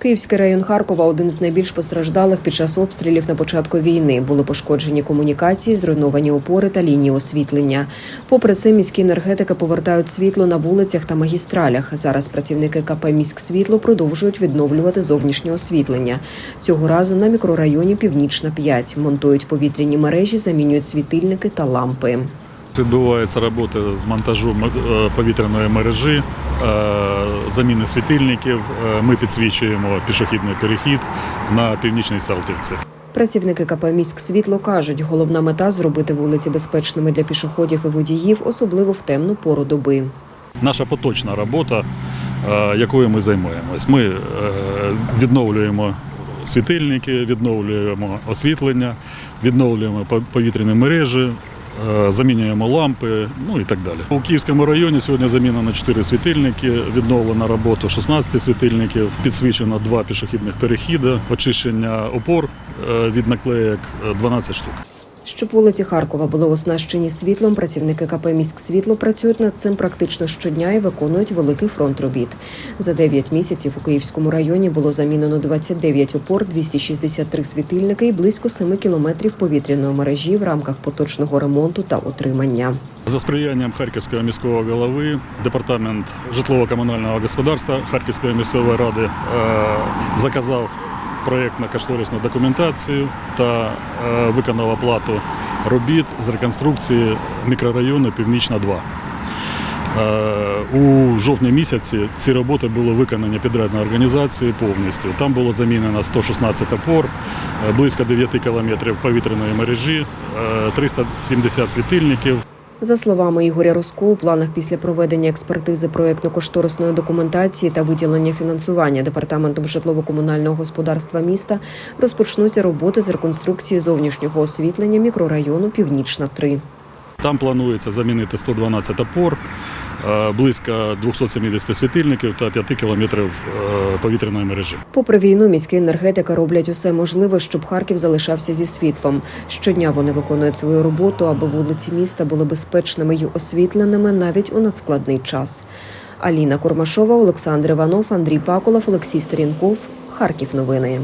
Київський район Харкова один з найбільш постраждалих під час обстрілів на початку війни. Були пошкоджені комунікації, зруйновані опори та лінії освітлення. Попри це, міські енергетики повертають світло на вулицях та магістралях. Зараз працівники КП «Міськсвітло» продовжують відновлювати зовнішнє освітлення. Цього разу на мікрорайоні Північна 5. монтують повітряні мережі, замінюють світильники та лампи. Відбувається робота з монтажу е, повітряної мережі, е, заміни світильників. Е, Ми підсвічуємо пішохідний перехід на північній Салтівці. Працівники КП «Міськсвітло» кажуть, головна мета зробити вулиці безпечними для пішоходів і водіїв, особливо в темну пору доби. Наша поточна робота, якою ми займаємось. Ми відновлюємо світильники, відновлюємо освітлення, відновлюємо повітряні мережі. Е, Замінюємо лампи, ну і так далі. У Київському районі сьогодні замінено 4 світильники, відновлена робота 16 світильників, підсвічено 2 пішохідних перехіди, очищення опор е, від наклеєк е, 12 штук. Щоб вулиці Харкова були оснащені світлом, працівники КП «Міськсвітло» працюють над цим практично щодня і виконують великий фронт робіт. За 9 місяців у Київському районі було замінено 29 опор, 263 світильники і близько 7 кілометрів повітряної мережі в рамках поточного ремонту та утримання. За сприянням Харківського міського голови департамент житлово-комунального господарства Харківської міської ради е, заказав проєктно-кошторисну документацію та е, виконав оплату робіт з реконструкції мікрорайону Північна 2. Е, У жовтні місяці ці роботи були виконані підрядною організацією повністю. Там було замінено 116 опор, е, близько 9 кілометрів повітряної мережі, е, 370 світильників. За словами Ігоря Роско, у планах після проведення експертизи проєктно-кошторисної документації та виділення фінансування департаментом житлово-комунального господарства міста розпочнуться роботи з реконструкції зовнішнього освітлення мікрорайону Північна 3. Там планується замінити 112 опор, близько 270 світильників та 5 кілометрів е, повітряної мережі. Попри війну, міські енергетики роблять усе можливе, щоб Харків залишався зі світлом. Щодня вони виконують свою роботу, аби вулиці міста були безпечними й освітленими навіть у надскладний час. Аліна Кормашова, Олександр Іванов, Андрій Паколов, Олексій Сторінков. Харків новини.